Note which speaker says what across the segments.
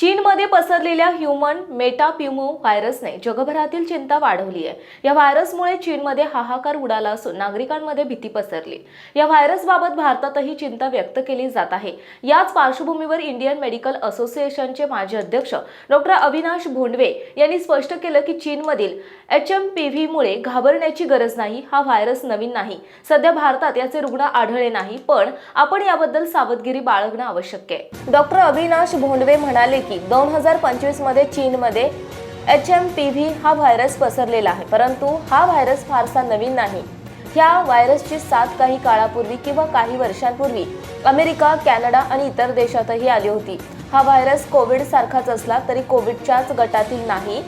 Speaker 1: चीनमध्ये पसरलेल्या ह्युमन मेटाप्युमो व्हायरसने जगभरातील चिंता वाढवली आहे. या व्हायरसमुळे चीनमध्ये हाहाकार उडाला असून नागरिकांमध्ये भीती पसरली. या व्हायरसबाबत भारतातही चिंता व्यक्त केली जात आहे. याच पार्श्वभूमीवर इंडियन मेडिकल असोसिएशनचे माजी अध्यक्ष डॉक्टर अविनाश भोंडवे यांनी स्पष्ट केलं की चीनमधील एच एम पी व्हीमुळे घाबरण्याची गरज नाही. हा व्हायरस नवीन नाही. सध्या भारतात याचे रुग्ण आढळले नाही पण आपण याबद्दल सावधगिरी बाळगणं आवश्यक आहे. डॉक्टर अविनाश भोंडवे म्हणाले की दोन हजार पंचवीसमध्ये चीनमध्ये एच एम पी व्ही हा व्हायरस पसरलेला आहे. परंतु हा व्हायरस फारसा नवीन नाही. ह्या व्हायरसची साथ काही काळापूर्वी किंवा काही वर्षांपूर्वी अमेरिका कॅनडा आणि इतर देशातही आली होती. हा व्हायरस कोविड सारखाच असला तरी कोविडच्याच गटातील नाही.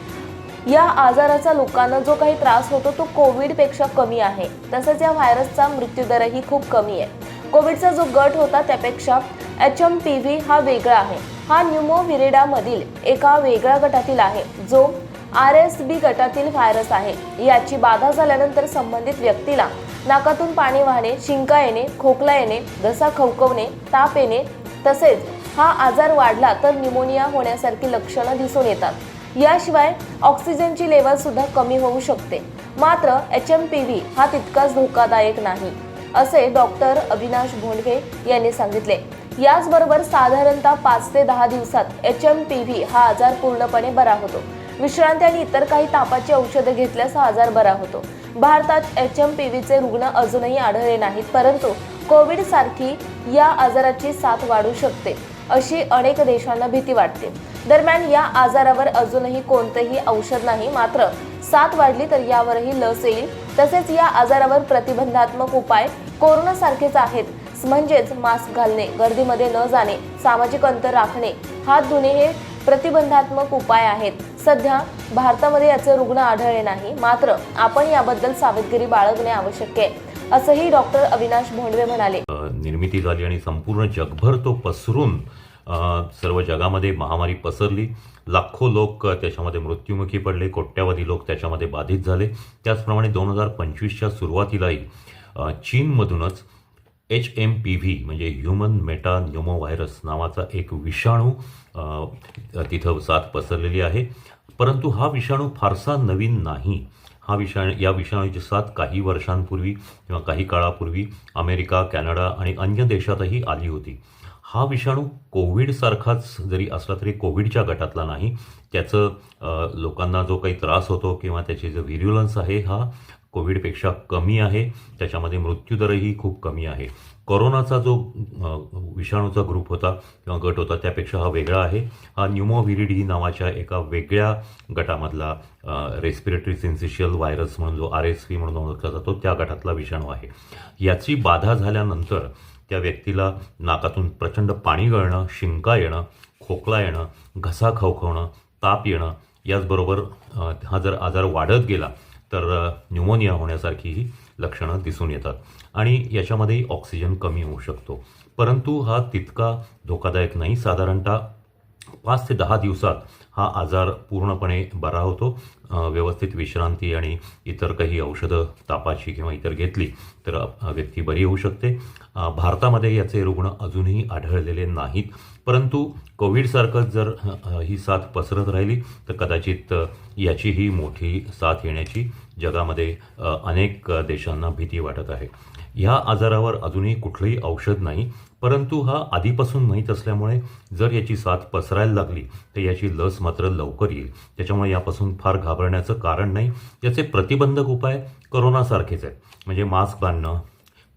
Speaker 1: या आजाराचा लोकांना जो काही त्रास होतो तो कोविडपेक्षा कमी आहे. तसंच या व्हायरसचा मृत्यूदरही खूप कमी आहे. कोविडचा जो गट होता त्यापेक्षा एच एम पी व्ही हा वेगळा आहे. हा न्यूमोव्हिरिडामधील एका वेगळ्या गटातील आहे जो आर एस बी गटातील व्हायरस आहे. याची बाधा झाल्यानंतर संबंधित व्यक्तीला नाकातून पाणी वाहणे शिंका येणे खोकला येणे घसा खवकवणे ताप येणे तसेच हा आजार वाढला तर न्यूमोनिया होण्यासारखी लक्षणं दिसून येतात. याशिवाय ऑक्सिजनची लेवल सुद्धा कमी होऊ शकते. मात्र एच एम पी व्ही हा तितकाच धोकादायक नाही असे डॉक्टर अविनाश भोंडवे यांनी सांगितले. याचबरोबर साधारणतः पाच ते दहा दिवसात एच एम पी व्ही हा आजार पूर्णपणे बरा होतो. विश्रांती आणि इतर काही तापाची औषधे घेतल्यास हा आजार बरा होतो. भारतात एच एम पी व्हीचे रुग्ण अजूनही आढळले नाहीत परंतु कोविड सारखी या आजाराची साथ वाढू शकते अशी अनेक देशांना भीती वाटते. दरम्यान या आजारावर अजूनही कोणतेही औषध नाही मात्र साथ वाढली तर यावरही लस येईल. तसेच या आजारावर प्रतिबंधात्मक उपाय कोरोना सारखेच म्हणजेच मास्क घालणे गर्दीमध्ये न जाणे सामाजिक अंतर राखणे हात धुणे हे प्रतिबंधात्मक उपाय आहेत. सध्या भारतामध्ये याचे रुग्ण आढळले नाही मात्र आपण याबद्दल सावधगिरी बाळगणे आवश्यक आहे असंही डॉक्टर अविनाश भोंडवे म्हणाले.
Speaker 2: निर्मिती झाली आणि संपूर्ण जगभर तो पसरून सर्व जगामध्ये महामारी पसरली. लाखो लोक त्याच्यामध्ये मृत्युमुखी पडले कोट्यावधी लोक त्याच्यामध्ये बाधित झाले. त्याचप्रमाणे दोन हजार पंचवीसच्या सुरुवातीलाही चीनमधूनच एच एम पी व्ही म्हणजे ह्युमन मेटा न्युमोव्हायरस नावाचा एक विषाणू तिथं साथ पसरलेली आहे. परंतु हा विषाणू फारसा नवीन नाही. हा विषाणू या विषाणूची साथ काही वर्षांपूर्वी किंवा काही काळापूर्वी अमेरिका कॅनडा आणि अन्य देशातही आली होती. हा विषाणू कोविडसारखाच जरी असला तरी कोविडच्या गटातला नाही. त्याचं लोकांना जो काही त्रास होतो किंवा त्याची जो व्हिर्युलन्स आहे हा कोविडपेक्षा कमी आहे. त्याच्यामध्ये मृत्यूदरही खूप कमी आहे. कोरोनाचा जो विषाणूचा ग्रुप होता किंवा गट होता त्यापेक्षा हा वेगळा आहे. हा न्युमोव्हिरिडी नावाच्या एका वेगळ्या गटामधला रेस्पिरेटरी सिन्सिशियल व्हायरस म्हणून जो आर एस व्ही म्हणून ओळखला जातो त्या गटातला विषाणू आहे. याची बाधा झाल्यानंतर त्या व्यक्तीला नाकातून प्रचंड पाणी गळणं शिंका येणं खोकला येणं घसा खवखवणं ताप येणं याचबरोबर हा जर आजार वाढत गेला तर न्यूमोनिया होण्यासारखी ही लक्षणं दिसून येतात आणि याच्यामध्ये ऑक्सिजन कमी होऊ शकतो. परंतु हा तितका धोकादायक नाही. साधारणतः पाच ते दहा दिवसात हा आजार पूर्णपणे बरा होतो. व्यवस्थित विश्रांती आणि इतर काही औषधं तापाची किंवा इतर घेतली तर व्यक्ती बरी होऊ शकते. भारतामध्ये याचे रुग्ण अजूनही आढळलेले नाहीत. परंतु कोविडसारखंच जर ही साथ पसरत राहिली तर कदाचित याचीही मोठी साथ येण्याची जगामध्ये अनेक देशांना भीती वाटत आहे. ह्या आजारावर अजूनही कुठलंही औषध नाही परंतु हा आधीपासून माहीत असल्यामुळे जर याची साथ पसरायला लागली तर याची लस मात्र लवकर येईल. त्याच्यामुळे यापासून फार घाबरण्याचं कारण नाही. याचे प्रतिबंधक उपाय कोरोनासारखेच आहेत. म्हणजे मास्क बांधणं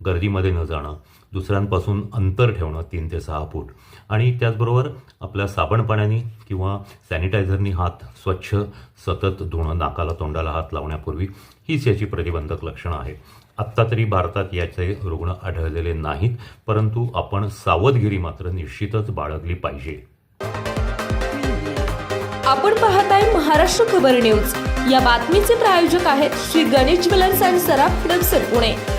Speaker 2: गर्दीमध्ये न जाणं दुसऱ्यांपासून अंतर ठेवणं तीन ते सहा फूट. आणि त्याचबरोबर आपल्या साबण पाण्याने किंवा सॅनिटायझरनी हात स्वच्छ सतत धुणं नाकाला तोंडाला हात लावण्यापूर्वी हीच याची प्रतिबंधक लक्षणं आहेत. आत्ता तरी भारतात याचे रुग्ण आढळलेले नाहीत परंतु आपण सावधगिरी मात्र निश्चितच बाळगली पाहिजे.
Speaker 1: आपण पाहत आहे महाराष्ट्र खबर न्यूज. या बातमीचे प्रायोजक आहेत श्री गणेश ज्वेलर्स अँड सराफ पुणे.